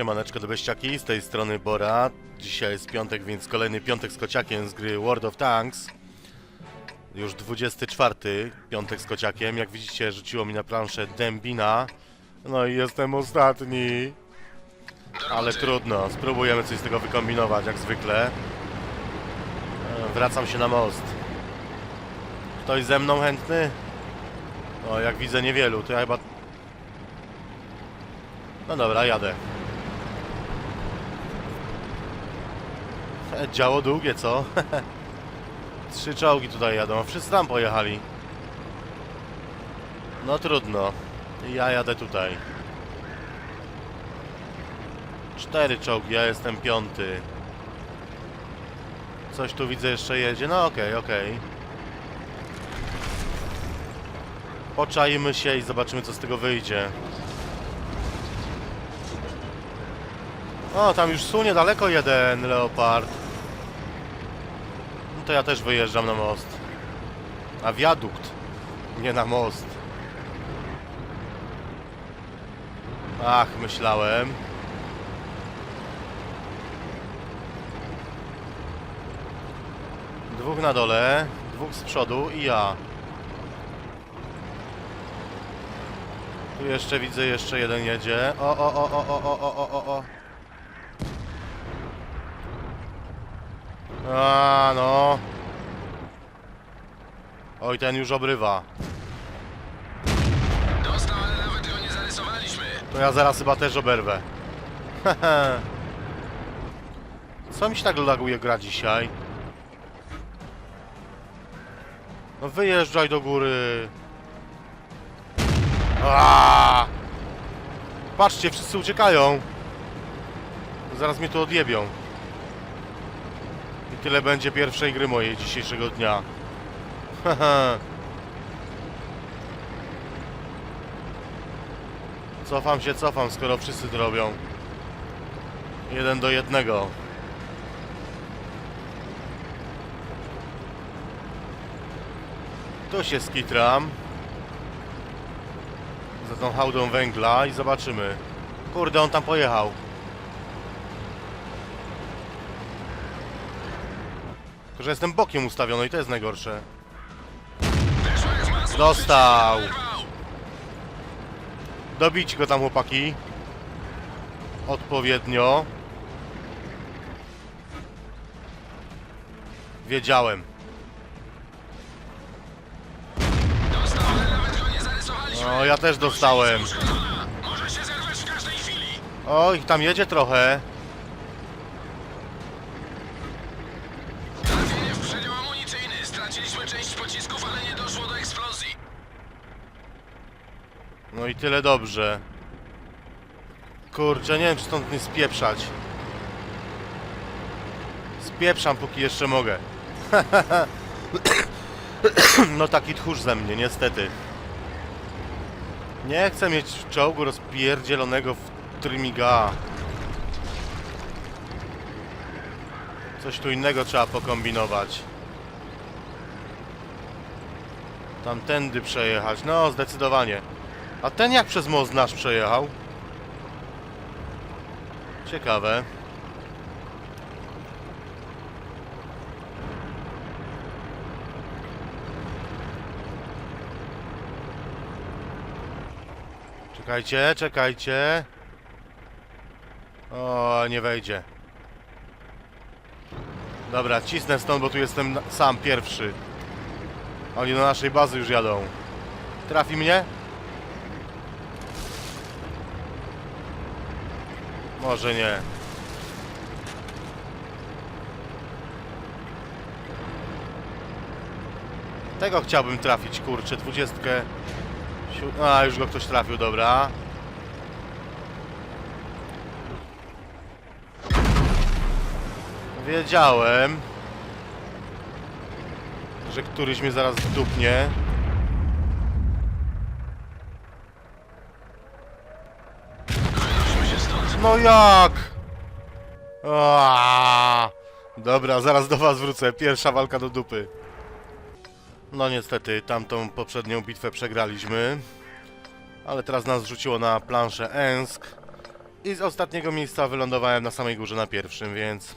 Siemaneczko do beściaki, z tej strony Bora. Dzisiaj jest piątek, więc kolejny piątek z kociakiem z gry World of Tanks. Już 24 piątek z kociakiem. Jak widzicie, rzuciło mi na planszę Dębina. No i jestem ostatni. Ale trudno, spróbujemy coś z tego wykombinować, jak zwykle. E, Wracam się na most. Ktoś ze mną chętny? O, jak widzę niewielu, to ja chyba... No dobra, jadę. Działo długie, co? Trzy czołgi tutaj jadą, wszyscy tam pojechali. No trudno. Ja jadę tutaj. Cztery czołgi, ja jestem piąty. Coś tu widzę jeszcze jedzie. No okej, okej. Poczajmy się i zobaczymy co z tego wyjdzie. O, tam już sunie daleko jeden leopard. To ja też wyjeżdżam na most. Na wiadukt, nie na most. Ach, myślałem. Dwóch na dole, dwóch z przodu i ja. Tu jeszcze widzę, jeszcze jeden jedzie. O, o, o, o, o, o, o, o, o. A, no. Oj, ten już obrywa. Dostał, ale nawet go nie zarysowaliśmy. To ja zaraz chyba też oberwę. Co mi się tak laguje gra dzisiaj? No wyjeżdżaj do góry. Aaaa! Patrzcie, wszyscy uciekają. Zaraz mnie tu odjebią. Tyle będzie pierwszej gry mojej dzisiejszego dnia. Cofam się, cofam, skoro wszyscy to robią. Jeden do jednego. Tu się skitram. Za tą hałdą węgla i zobaczymy. Kurde, on tam pojechał. Tylko, że jestem bokiem ustawiony i to jest najgorsze. Dostał! Dobić go tam, chłopaki. Odpowiednio. Wiedziałem. No, ja też dostałem. Oj, tam jedzie trochę. No i tyle dobrze. Kurczę, nie wiem, czy stąd nie spieprzać. Spieprzam, póki jeszcze mogę. no taki tchórz ze mnie, niestety. Nie chcę mieć czołgu rozpierdzielonego w trymiga. Coś tu innego trzeba pokombinować. Tamtędy przejechać. No, zdecydowanie. A ten jak przez most nasz przejechał? Ciekawe. Czekajcie, czekajcie. O, nie wejdzie. Dobra, cisnę stąd, bo tu jestem sam pierwszy. Oni do naszej bazy już jadą. Trafi mnie? Może nie. Tego chciałbym trafić, kurczę, dwudziestkę. A, już go ktoś trafił, dobra. Wiedziałem, że któryś mnie zaraz dupnie. Wynosimy się stąd. No jak? Aaaa! Dobra, zaraz do was wrócę. Pierwsza walka do dupy. No niestety, tamtą poprzednią bitwę przegraliśmy. Ale teraz nas rzuciło na planszę Ensk. I z ostatniego miejsca wylądowałem na samej górze na pierwszym, więc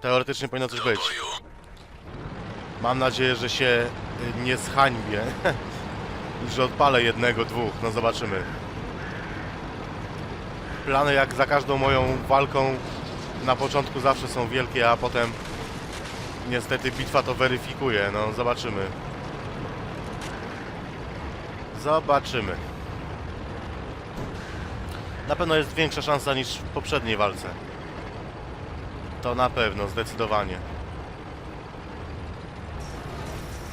teoretycznie powinno coś być. Mam nadzieję, że się y, nie zhańbię. Że odpalę jednego, dwóch. No zobaczymy. Plany jak za każdą moją walką na początku zawsze są wielkie, a potem niestety bitwa to weryfikuje. No zobaczymy. Zobaczymy. Na pewno jest większa szansa niż w poprzedniej walce. To na pewno, zdecydowanie.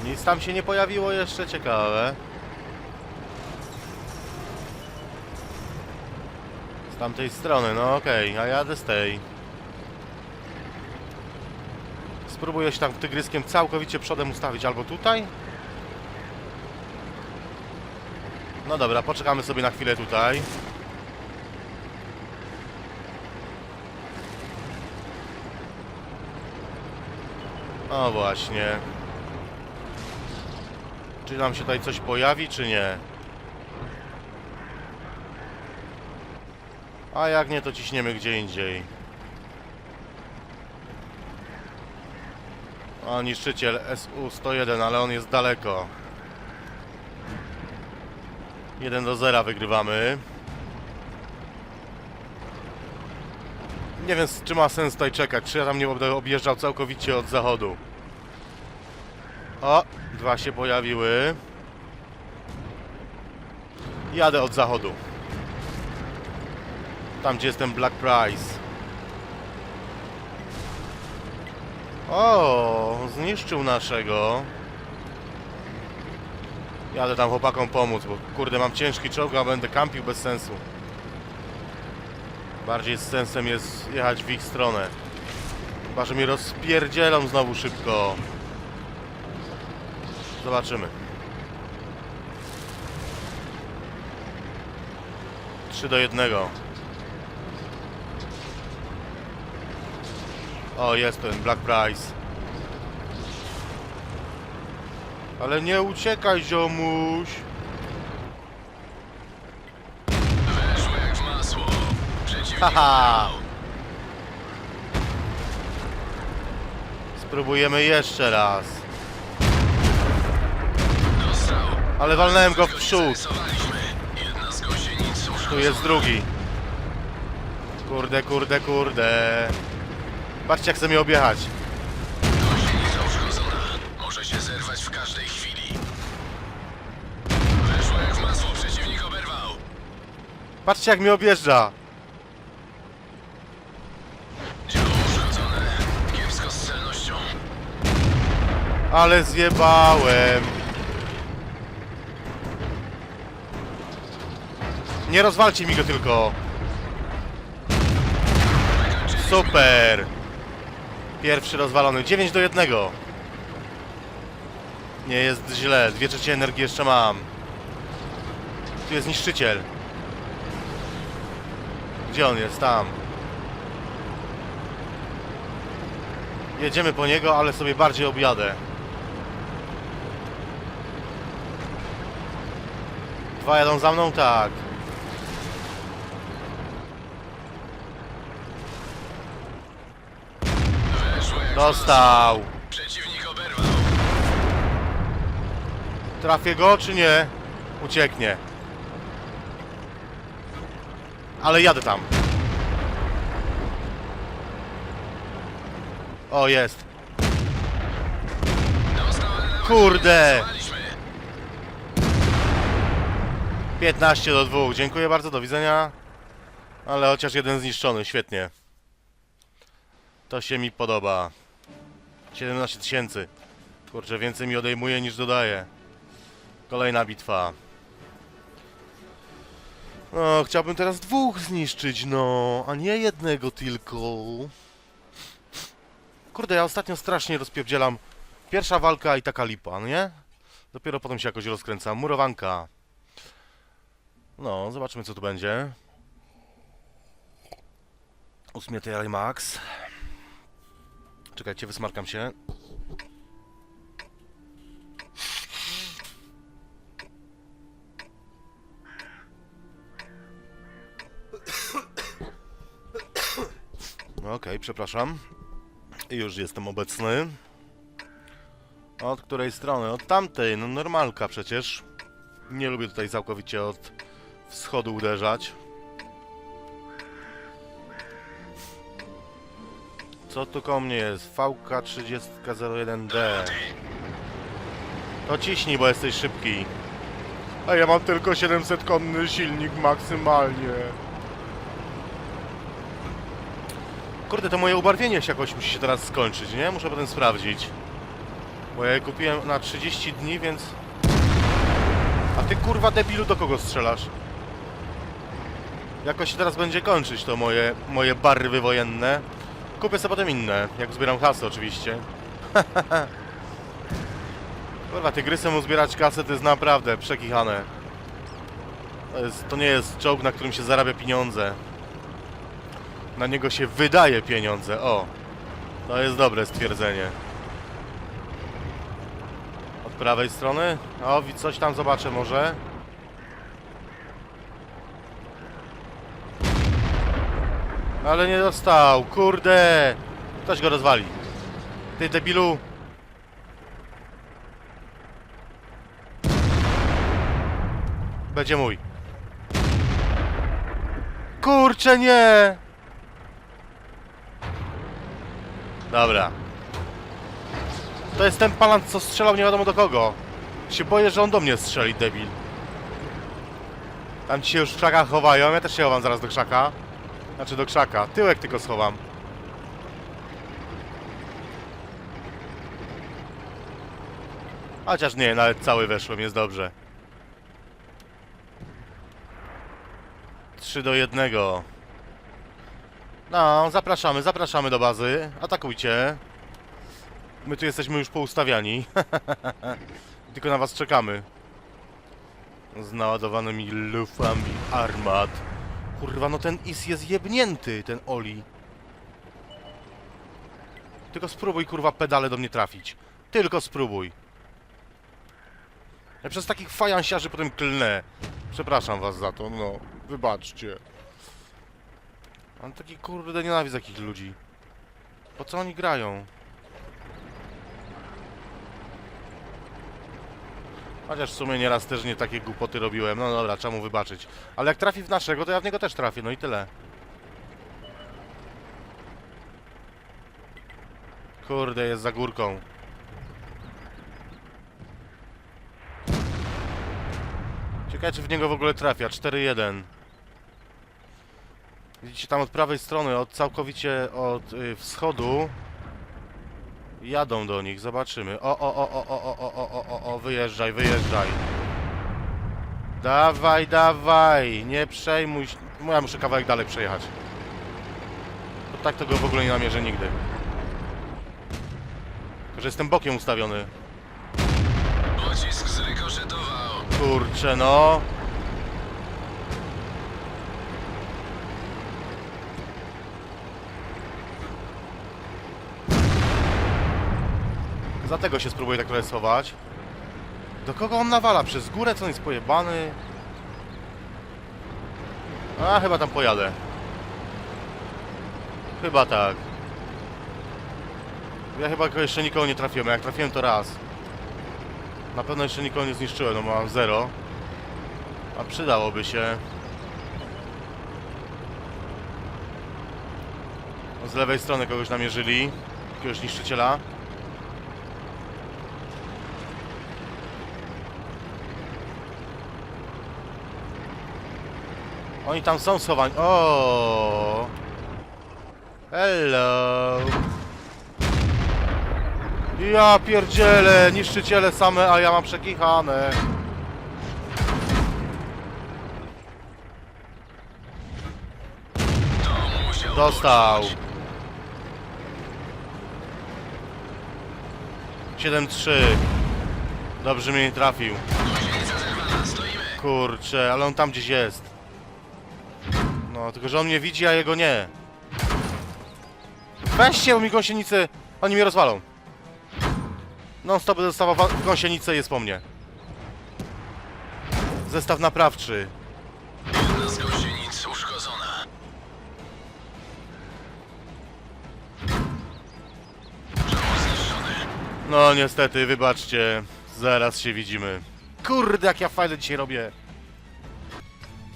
Nic tam się nie pojawiło jeszcze, ciekawe. Z tamtej strony, no okej, a jadę z tej. Spróbuję się tam tygryskiem całkowicie przodem ustawić, albo tutaj? No dobra, poczekamy sobie na chwilę tutaj. O właśnie. Czy nam się tutaj coś pojawi, czy nie? A jak nie, to ciśniemy gdzie indziej. O, niszczyciel SU-101, ale on jest daleko. 1 do 0 wygrywamy. Nie wiem, czy ma sens tutaj czekać, czy ja tam nie będę objeżdżał całkowicie od zachodu. O, dwa się pojawiły. Jadę od zachodu. Tam, gdzie jest ten Black Price. O, zniszczył naszego. Jadę tam chłopakom pomóc, bo kurde mam ciężki czołg, a będę kampił bez sensu. Bardziej z sensem jest jechać w ich stronę. Chyba, że mnie rozpierdzielą znowu szybko. Zobaczymy. 3 do 1. O, jest ten Black Price. Ale nie uciekaj, ziomuś. Haha. Spróbujemy jeszcze raz. Ale walnąłem go w przód. Tu jest drugi. Kurde, kurde, kurde. Patrzcie, jak chce mnie objechać. Gąsienica uszkodzona. Może się zerwać w każdej chwili. Weszło jak w masło. Przeciwnik oberwał. Patrzcie, jak mnie objeżdża. Działo uszkodzone. Kiepsko z celnością. Ale zjebałem. Nie rozwalcie mi go tylko. Super. Pierwszy rozwalony. 9 do 1. Nie jest źle. Dwie trzecie energii jeszcze mam. Tu jest niszczyciel. Gdzie on jest? Tam. Jedziemy po niego, ale sobie bardziej objadę. Dwa jadą za mną? Tak. Weszło jak w Dostał. Przeciwnik oberwał. Trafię go czy nie? Ucieknie. Ale jadę tam. O, jest. Kurde. nie zarysowaliśmy. 15 do 2. Dziękuję bardzo, do widzenia. Ale chociaż jeden zniszczony, świetnie. To się mi podoba. 17 tysięcy. Kurczę, więcej mi odejmuje niż dodaje. Kolejna bitwa. No, chciałbym teraz dwóch zniszczyć, no, a nie jednego tylko. Kurde, ja ostatnio strasznie rozpierdzielam. Pierwsza walka i taka lipa, no nie? Dopiero potem się jakoś rozkręcam. Murowanka. No, zobaczymy co tu będzie. Ósmie TRI Max. Czekajcie, wysmarkam się. Okej, przepraszam. I Już jestem obecny. Od której strony? Od tamtej, no normalka przecież. Nie lubię tutaj całkowicie od wschodu uderzać. Co tu koło mnie jest? VK3001D. To ciśnij, bo jesteś szybki. A ja mam tylko 700 konny silnik maksymalnie. Kurde, to moje ubarwienie się jakoś musi się teraz skończyć, nie? Muszę potem sprawdzić. Bo ja je kupiłem na 30 dni, więc... A ty kurwa debilu do kogo strzelasz? Jakoś się teraz będzie kończyć to moje, moje barwy wojenne. Kupię sobie potem inne, jak zbieram kasę oczywiście. Kurwa, tygrysem uzbierać kasę to jest naprawdę przekichane. To, jest, to nie jest czołg, na którym się zarabia pieniądze. Na niego się wydaje pieniądze, o. To jest dobre stwierdzenie. Od prawej strony? O, coś tam zobaczę może. Ale nie dostał, kurde! Ktoś go rozwali. Ty debilu! Będzie mój. Kurczę, nie! Dobra. To jest ten palant, co strzelał nie wiadomo do kogo. Się boję, że on do mnie strzeli, debil. Tam ci się już w krzakach chowają, ja też się chowam zaraz do krzaka. Znaczy do krzaka, tyłek tylko schowam. Chociaż nie, nawet cały weszłem, jest dobrze. 3 do 1. No, zapraszamy, zapraszamy do bazy. Atakujcie. My tu jesteśmy już poustawiani. Tylko na was czekamy. Z naładowanymi lufami armat. Kurwa, no ten is jest jebnięty, ten Oli. Tylko spróbuj, kurwa, pedale do mnie trafić. Tylko spróbuj. Ja przez takich fajansiarzy potem klnę. Przepraszam was za to, no. Wybaczcie. Mam taki kurde nienawidzę takich ludzi. Po co oni grają? Chociaż w sumie nieraz też nie takie głupoty robiłem. No dobra, trzeba mu wybaczyć. Ale jak trafi w naszego, to ja w niego też trafię, no i tyle. Kurde, jest za górką. Ciekawe, czy w niego w ogóle trafia. 4-1. Widzicie tam od prawej strony, od całkowicie od y, wschodu. Jadą do nich, zobaczymy. O, o, o, o, o, o, o, o, o, o, o, wyjeżdżaj, wyjeżdżaj. Dawaj, dawaj, nie przejmuj się. No, Ja muszę kawałek dalej przejechać. Bo tak to go w ogóle nie namierzę nigdy. Tylko, że jestem bokiem ustawiony. Pocisk zrykoszetował. Kurczę, no. Za tego się spróbuję tak trochę. Do kogo on nawala? Przez górę? Co on jest pojebany? A, chyba tam pojadę. Chyba tak. Ja chyba jeszcze nikogo nie trafiłem, jak trafiłem to raz. Na pewno jeszcze nikogo nie zniszczyłem, no mam zero. A przydałoby się. Z lewej strony kogoś namierzyli. Jakiegoś niszczyciela. Oni tam są schowani. O. Hello. Ja pierdzielę, niszczyciele same, a ja mam przekichane. Dostał. poczekać. 7-3. Dobrze mnie nie trafił. Kurczę, ale on tam gdzieś jest. No, tylko że on mnie widzi, a jego nie. Weźcie, bo mi gąsienicy... Oni mnie rozwalą. Non stop dostawa gąsienicę jest po mnie. Zestaw naprawczy. Jedna z gąsienic uszkodzona. No niestety, wybaczcie. Zaraz się widzimy. Kurde, jak ja fajle dzisiaj robię.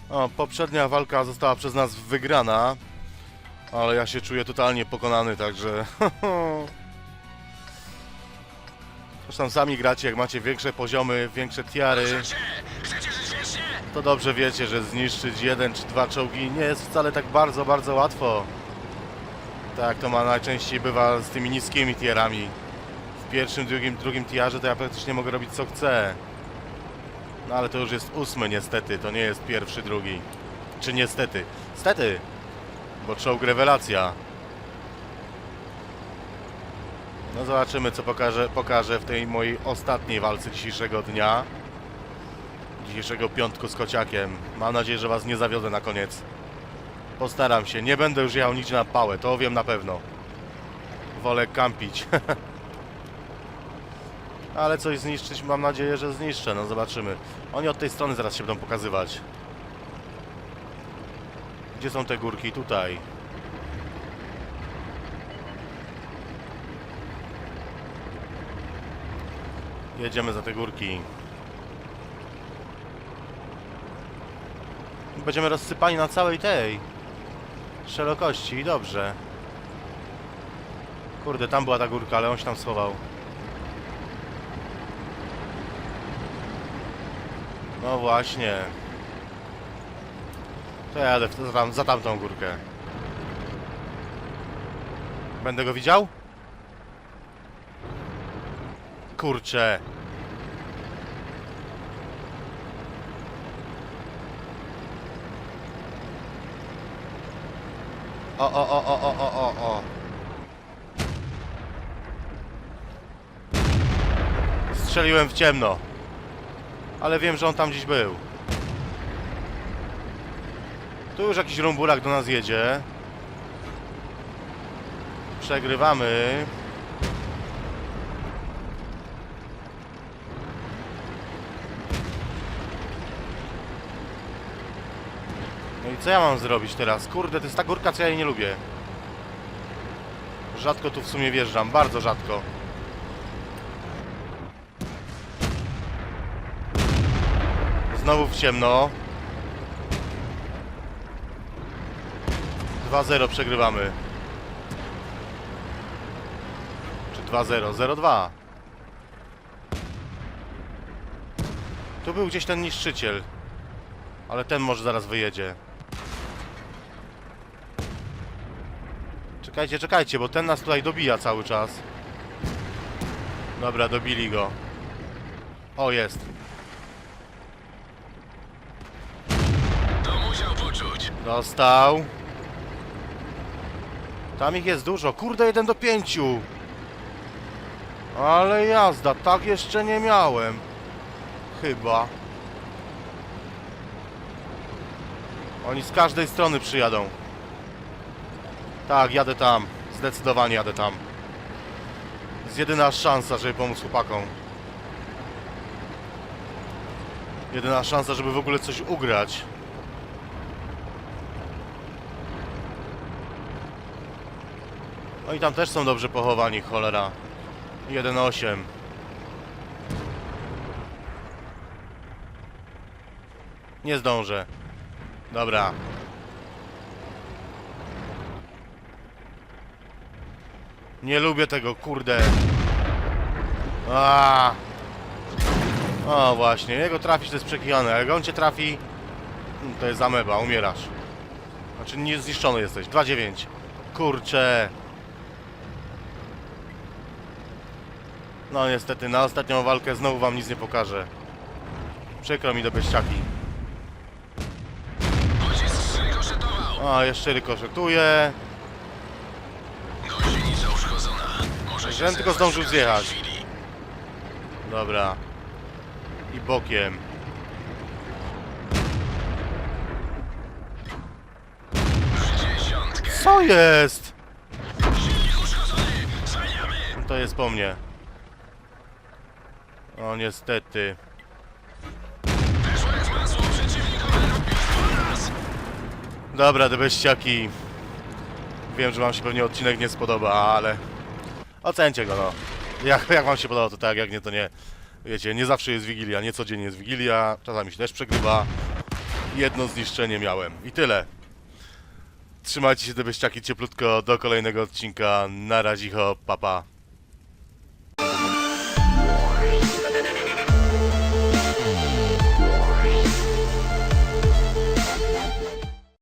O, poprzednia walka została przez nas wygrana. Ale ja się czuję totalnie pokonany, także... Zresztą sami gracie, jak macie większe poziomy, większe tiary, to dobrze wiecie, że zniszczyć jeden czy dwa czołgi nie jest wcale tak bardzo, bardzo łatwo. Tak to ma najczęściej bywa z tymi niskimi tierami. W pierwszym, drugim, drugim tierze to ja praktycznie mogę robić co chcę. No ale to już jest ósmy niestety, to nie jest pierwszy, drugi. Czy niestety? Stety! Bo czołg rewelacja. No zobaczymy co pokażę, pokażę w tej mojej ostatniej walce dzisiejszego dnia. Dzisiejszego piątku z kociakiem. Mam nadzieję, że was nie zawiodę na koniec. Postaram się, nie będę już jechał nigdzie na pałę, to wiem na pewno. Wolę kampić. Ale coś zniszczyć mam nadzieję, że zniszczę, no zobaczymy. Oni od tej strony zaraz się będą pokazywać. Gdzie są te górki? Tutaj. Jedziemy za te górki. Będziemy rozsypani na całej tej szerokości dobrze. Kurde, tam była ta górka, ale on się tam schował. No właśnie. To ja jadę w- za, tam, za tamtą górkę. Będę go widział? Kurczę. O, o, o, o, o, o, o, o. Strzeliłem w ciemno. Ale wiem, że on tam gdzieś był. Tu już jakiś rumbulak do nas jedzie. Przegrywamy. No i co ja mam zrobić teraz? Kurde, to jest ta górka, co ja jej nie lubię. Rzadko tu w sumie wjeżdżam, bardzo rzadko. Znowu w ciemno. 2-0 przegrywamy. Czy 2-0? 0-2. Tu był gdzieś ten niszczyciel. Ale ten może zaraz wyjedzie. Czekajcie, czekajcie, bo ten nas tutaj dobija cały czas. Dobra, dobili go. O, jest. Dostał. Tam ich jest dużo. Kurde, jeden do pięciu. Ale jazda, tak jeszcze nie miałem. Chyba. Oni z każdej strony przyjadą. Tak, jadę tam. Zdecydowanie jadę tam. Jest jedyna szansa, żeby pomóc chłopakom. Jedyna szansa, żeby w ogóle coś ugrać. No i tam też są dobrze pochowani, cholera. 1-8. Nie zdążę. Dobra. Nie lubię tego, kurde. A. O właśnie, jego trafić to jest przekijane, ale jak on cię trafi, to jest ameba, umierasz. Znaczy nie zniszczony jesteś. 2-9. Kurczę. No niestety, na ostatnią walkę znowu wam nic nie pokażę. Przykro mi do zrykoszetował. A, jeszcze rykoszetuje. Żebym tylko zdążył zjechać. Dobra. I bokiem. Co jest? To jest po mnie. O niestety. Dobra, te beściaki. Wiem, że wam się pewnie odcinek nie spodoba, ale... Ocencie go, no. Jak, jak wam się podoba, to tak, jak nie, to nie. Wiecie, nie zawsze jest Wigilia, nie codziennie jest Wigilia, czasami się też przegrywa. Jedno zniszczenie miałem i tyle. Trzymajcie się te beściaki cieplutko do kolejnego odcinka. Na razie, papa. Pa.